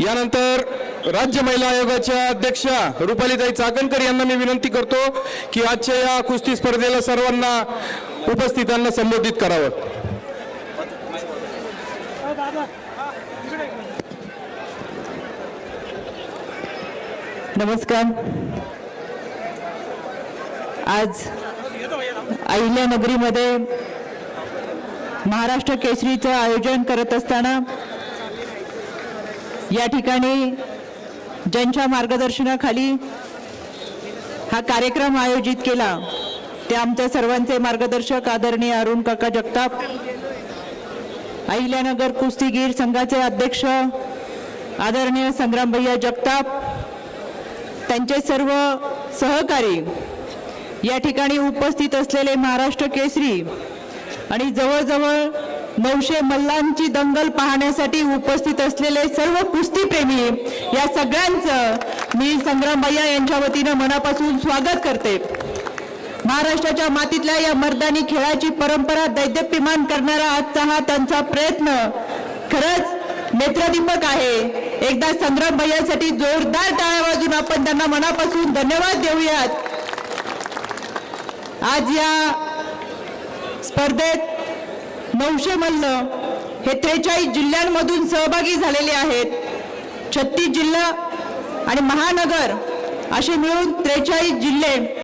यानंतर राज्य महिला आयोगाच्या अध्यक्षा रुपालीताई चाकणकर यांना मी विनंती करतो की आजच्या या कुस्ती स्पर्धेला सर्वांना उपस्थितांना संबोधित करावं. नमस्कार. आज अहिल्यानगरीमध्ये महाराष्ट्र केसरीचं आयोजन करत असताना या ठिकाणी ज्यांच्या मार्गदर्शनाखाली हा कार्यक्रम आयोजित केला ते आमच्या सर्वांचे मार्गदर्शक आदरणीय अरुण काका जगताप अहिल्यानगर कुस्तीगीर संघाचे अध्यक्ष आदरणीय संग्रामभैया जगताप त्यांचे सर्व सहकारी या ठिकाणी उपस्थित असलेले महाराष्ट्र केसरी आणि जवळजवळ नऊशे मल्लांची दंगल पाहण्यासाठी उपस्थित असलेले सर्व कुस्तीप्रेमी या सगळ्यांचं मी संग्राम भैया यांच्या वतीनं मनापासून स्वागत करते. महाराष्ट्राच्या मातीतल्या या मर्दानी खेळाची परंपरा दैदप्यमान करणारा आजचा हा त्यांचा प्रयत्न खरंच नेत्रदीपक आहे. एकदा संग्राम भैयासाठी जोरदार टाळ्या वाजून आपण त्यांना मनापासून धन्यवाद देऊयात. आज या स्पर्धेत नऊशे मल्ल हे त्रेचाळीस जिल्ह्यांमधून सहभागी झालेले आहेत. छत्तीस जिल्हा आणि महानगर असे मिळून त्रेचाळीस जिल्हे